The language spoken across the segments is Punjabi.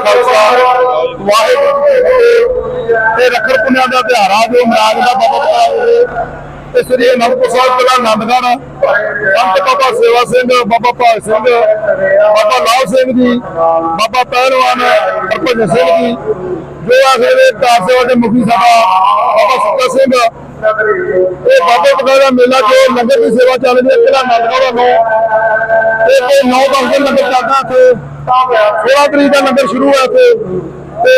ਕਾ ਖਾਲਸਾ, ਵਾਹਿਗੁਰੂ। ਜੀ ਕੀ ਰੱਖੜ ਪੁੰਨਿਆ ਦਾ ਤਿਉਹਾਰ ਜੋ ਮਨਾਜ ਦਾ ਬਾਬਾ ਬਤਾ ਤੇ ਸ੍ਰੀ ਅਨੰਦਪੁਰ ਸਾਹਿਬ ਜ਼ਿਲ੍ਹਾ ਆਨੰਦਗੜ੍ਹ ਸੰਤ ਬਾਬਾ ਸੇਵਾ ਸਿੰਘ, ਬਾਬਾ ਭਾਗ ਸਿੰਘ, ਬਾਬਾ ਲਾਲ ਸਿੰਘ ਜੀ, ਬਾਬਾ ਪਹਿਲਵਾਨ ਹਰਭਜਨ ਸਿੰਘ ਜੀ, ਜੋ ਆਖੇ ਦੇ ਕਾਰ ਸੇਵਾ ਦੇ ਮੁਖੀ ਸਾਡਾ ਬਾਬਾ ਸੁੱਕਾ ਸਿੰਘ ਇਹ ਬਾਬੇ ਬਕਾਇਦਾ ਦਾ ਮੇਲਾ ਜੋ ਲੰਗਰ ਦੀ ਸੇਵਾ ਚੱਲ ਰਹੀ ਹੈ ਜ਼ਿਲ੍ਹਾ ਆਨੰਦਗੜ੍ਹ ਵੱਲੋਂ ਇਹ 9 10 ਦਿਨ ਲੰਗਰ ਚੱਲਦਾ ਇੱਥੇ। 16 ਤਰੀਕ ਦਾ ਲੰਗਰ ਸ਼ੁਰੂ ਹੋਇਆ ਇੱਥੇ। ਤੇ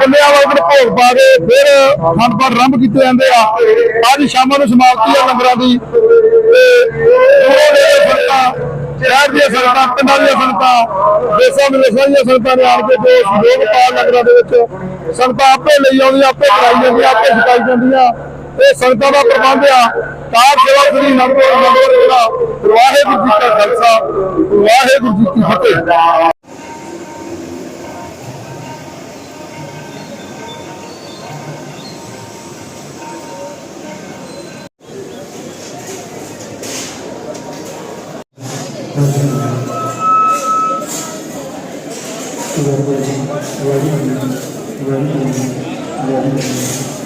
ਕੰਨਿਆ ਵਾਲੇ ਭੋਗ ਪਾ ਕੇ ਫਿਰ ਅਖੰਡ ਪਾਠ ਆਰੰਭ ਕੀਤੇ ਜਾਂਦੇ ਆ। ਅੱਜ ਸ਼ਾਮਾਂ ਨੂੰ ਸਮਾਪਤੀ ਆ ਲੰਗਰਾਂ ਦੀ। ਤੇ ਦੂਰੋਂ ਨੇੜੇ ਸੰਗਤਾਂ, ਸ਼ਹਿਰ ਦੀਆਂ ਸੰਗਤਾਂ, ਪਿੰਡਾਂ ਦੀਆਂ ਸੰਗਤਾਂ, ਦੇਸਾਂ ਵਿਦੇਸਾਂ ਦੀਆਂ ਸੰਗਤਾਂ ਨੇ ਆਣ ਕੇ ਜੋ ਸਹਿਯੋਗ ਪਾ ਲੰਗਰਾਂ ਦੇ ਵਿੱਚ। ਸੰਗਤਾਂ ਆਪੇ ਲਈ ਆਉਂਦੀਆਂ, ਆਪੇ ਕਰਾਈ ਜਾਂਦੀਆਂ, ਆਪੇ ਛਕਾਈ ਜਾਂਦੀਆਂ। ਇਹ ਸੰਗਤਾਂ ਦਾ ਪ੍ਰਬੰਧ ਆ ਕਾਰ ਸੇਵਾ ਸ੍ਰੀ ਨੰਦਪੁਰ ਨੰਦਪੁਰ ਜਿਹੜਾ ਵਾਹਿਗੁਰੂ ਜੀ ਕਾ ਖਾਲਸਾ ਵਾਹਿਗੁਰੂ ਜੀ ਕੀ ਫਤਿਹ Thank you.